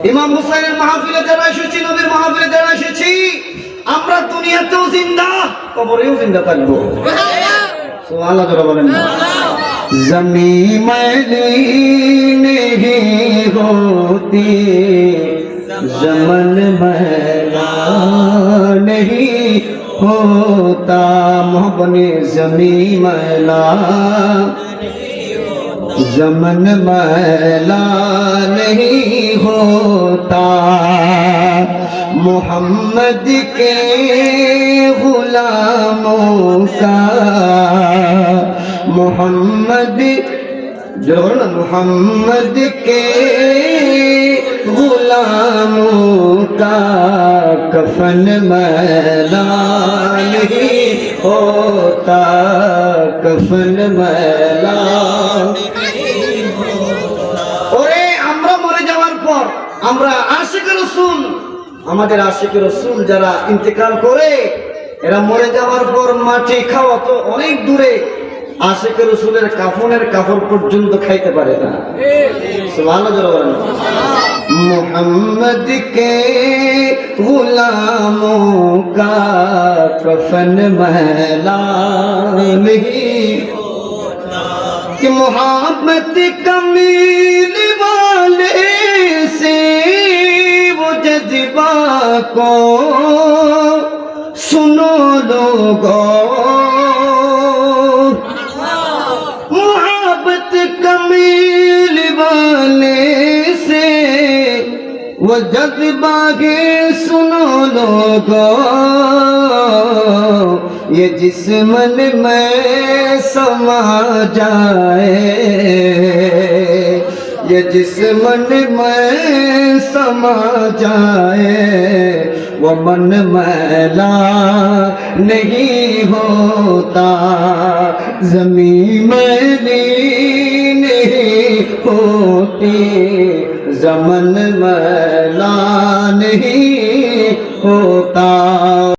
ইমাম হুসাইনের মাহফিলে যারা এসেছি নবীর মাহফিলে যারা এসেছি আমরা দুনিয়াতেও জিন্দা কবরেও জিন্দা থাকবো সুবহানাল্লাহ জোরে বলেন না জমি मैली नहीं होती जमन मैला नहीं होता मोहब्बत जमी मैला जमन मैला नहीं होता मोहम्मद के गुलामों का मोहम्मद जो है ना मोहम्मद के गुलामों का कफन मैला नहीं होता কফন ওরে, আমরা মরে যাওয়ার পর আমরা আশিক রসুল, আমাদের আশিক রসুল যারা ইন্তেকাল করে, এরা মরে যাওয়ার পর মাটি খাওয়া তো অনেক দূরে আশেখ রসুলের কাফনের কাপড় পর্যন্ত খাইতে পারে না। ভালো জল মোহাম্মদ কে গুলাম কা कफन महला नहीं कि मोहब्बत कमील वाले से वो जज्बा को सुनो लोगों। मोहब्बत कमील वाले से वो जज्बा के सुनो लोगो। ये जिस मन में समा जाए। ये जिस मन में समा जाए, वो मन मैला नहीं होता। जमी मैली नहीं होती, जमन मैला नहीं होता।